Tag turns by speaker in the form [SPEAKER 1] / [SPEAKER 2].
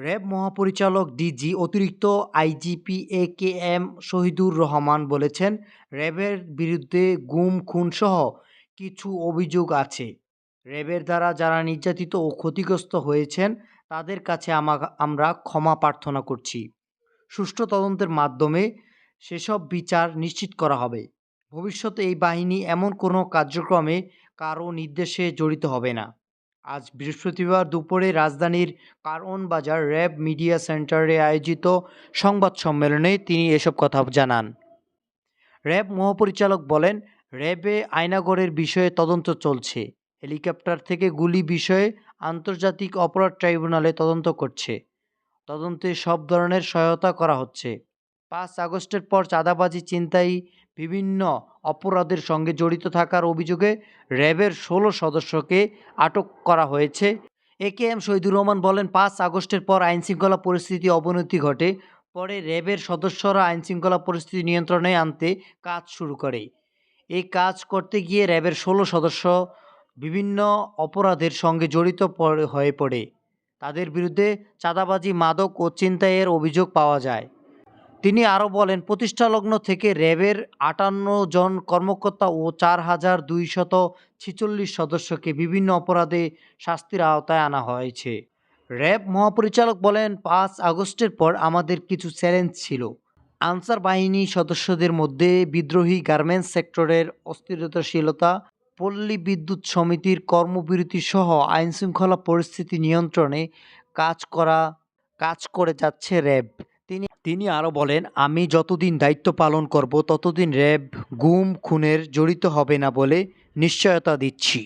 [SPEAKER 1] RAB মহাপরিচালক DG অতিরিক্ত IGP A K M Shahidur Rahman বলেছেন, র্যাবের বিরুদ্ধে গুম খুনসহ কিছু অভিযোগ আছে। র্যাবের দ্বারা যারা নির্যাতিত ও ক্ষতিগ্রস্ত হয়েছেন, তাদের কাছে আমা- আমরা ক্ষমা প্রার্থনা করছি। সুষ্ঠু তদন্তের মাধ্যমে সেসব বিচার নিশ্চিত করা হবে। ভবিষ্যতে এই বাহিনী এমন কোনো কার্যক্রমে কারও নির্দেশে জড়িত হবে না। আজ বৃহস্পতিবার দুপুরে রাজধানীর কারওন বাজার র্যাব মিডিয়া সেন্টারে আয়োজিত সংবাদ সম্মেলনে তিনি এসব কথা জানান। র্যাব মহাপরিচালক বলেন, র্যাবে আয়নাগরের বিষয়ে তদন্ত চলছে। হেলিকপ্টার থেকে গুলি বিষয়ে আন্তর্জাতিক অপরাধ ট্রাইব্যুনালে তদন্ত করছে। তদন্তে সব ধরনের সহায়তা করা হচ্ছে। পাঁচ আগস্টের পর চাঁদাবাজি চিন্তাই বিভিন্ন অপরাধের সঙ্গে জড়িত থাকার অভিযোগে র্যাবের ষোলো সদস্যকে আটক করা হয়েছে। A K M Shahidur Rahman বলেন, পাঁচ আগস্টের পর আইনশৃঙ্খলা পরিস্থিতি অবনতি ঘটে, পরে র্যাবের সদস্যরা আইনশৃঙ্খলা পরিস্থিতি নিয়ন্ত্রণে আনতে কাজ শুরু করে। এই কাজ করতে গিয়ে র্যাবের ষোলো সদস্য বিভিন্ন অপরাধের সঙ্গে জড়িত হয়ে পড়ে। তাদের বিরুদ্ধে চাঁদাবাজি, মাদক ও ছিনতাইয়ের অভিযোগ পাওয়া যায়। তিনি আরও বলেন, প্রতিষ্ঠালগ্ন থেকে র্যাবের আটান্ন জন কর্মকর্তা ও চার হাজার দুইশত ছিচল্লিশ সদস্যকে বিভিন্ন অপরাধে শাস্তির আওতায় আনা হয়েছে। র্যাব মহাপরিচালক বলেন, পাঁচ আগস্টের পর আমাদের কিছু চ্যালেঞ্জ ছিল। আনসার বাহিনী সদস্যদের মধ্যে বিদ্রোহী গার্মেন্টস সেক্টরের অস্থিরতাশীলতা, পল্লী বিদ্যুৎ সমিতির কর্মবিরতি সহ আইনশৃঙ্খলা পরিস্থিতি নিয়ন্ত্রণে কাজ করা, কাজ করে যাচ্ছে র্যাব। তিনি আরও বলেন, আমি যতদিন দায়িত্ব পালন করব, ততদিন র্যাব, গুম, খুনের জড়িত হবে না বলে নিশ্চয়তা দিচ্ছি।